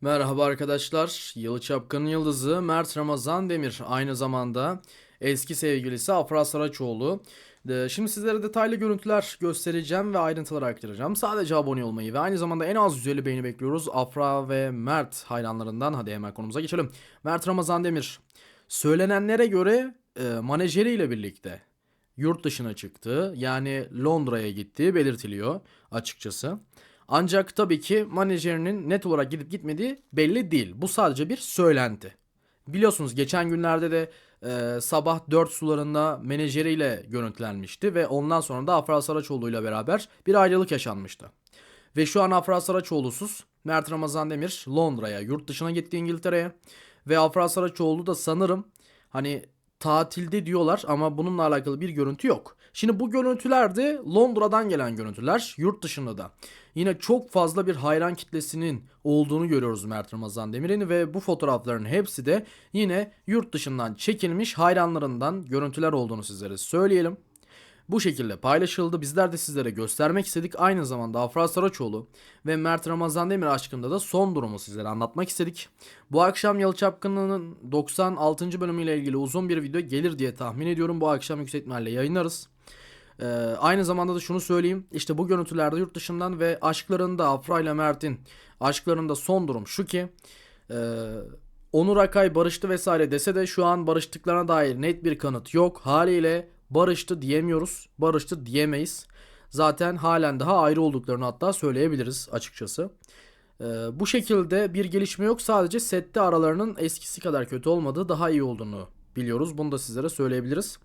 Merhaba arkadaşlar. Yalı Çapkın'ın yıldızı Mert Ramazan Demir. Aynı zamanda eski sevgilisi Afra Saraçoğlu. Ee, Şimdi sizlere detaylı görüntüler göstereceğim ve ayrıntılar aktaracağım. Sadece abone olmayı ve aynı zamanda en az 150 beğeni bekliyoruz. Afra ve Mert hayranlarından. Hadi hemen konumuza geçelim. Mert Ramazan Demir. Söylenenlere göre e, menajeriyle birlikte yurt dışına çıktı. Yani Londra'ya gittiği belirtiliyor açıkçası. Ancak tabii ki menajerinin net olarak gidip gitmediği belli değil. Bu sadece bir söylenti. Biliyorsunuz geçen günlerde de e, sabah 4 sularında menajeriyle görüntülenmişti ve ondan sonra da Afra Saraçoğlu ile beraber bir ayrılık yaşanmıştı. Ve şu an Afra Saraçoğlu'suz Mert Ramazan Demir Londra'ya, yurt dışına gitti İngiltere'ye. Ve Afra Saraçoğlu da sanırım hani tatilde diyorlar ama bununla alakalı bir görüntü yok. Şimdi bu görüntüler de Londra'dan gelen görüntüler, yurt dışında da. Yine çok fazla bir hayran kitlesinin olduğunu görüyoruz Mert Ramazan Demir'in ve bu fotoğrafların hepsi de yine yurt dışından çekilmiş hayranlarından görüntüler olduğunu sizlere söyleyelim. Bu şekilde paylaşıldı. Bizler de sizlere göstermek istedik. Aynı zamanda Afra Saraçoğlu ve Mert Ramazan Demir aşkında da son durumu sizlere anlatmak istedik. Bu akşam Yalı Çapkını'nın 96. bölümüyle ilgili uzun bir video gelir diye tahmin ediyorum. Bu akşam yüksek ihtimalle yayınlarız. Ee, aynı zamanda da şunu söyleyeyim. İşte bu görüntülerde yurt dışından ve aşklarında Afra ile Mert'in aşklarında son durum şu ki e, Onur Akay barıştı vesaire dese de şu an barıştıklarına dair net bir kanıt yok. Haliyle barıştı diyemiyoruz. Barıştı diyemeyiz. Zaten halen daha ayrı olduklarını hatta söyleyebiliriz açıkçası. Ee, bu şekilde bir gelişme yok. Sadece sette aralarının eskisi kadar kötü olmadığı daha iyi olduğunu biliyoruz. Bunu da sizlere söyleyebiliriz.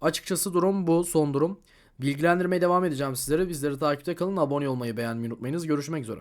Açıkçası durum bu son durum. Bilgilendirmeye devam edeceğim sizlere. Bizleri takipte kalın. Abone olmayı beğenmeyi unutmayınız. Görüşmek üzere.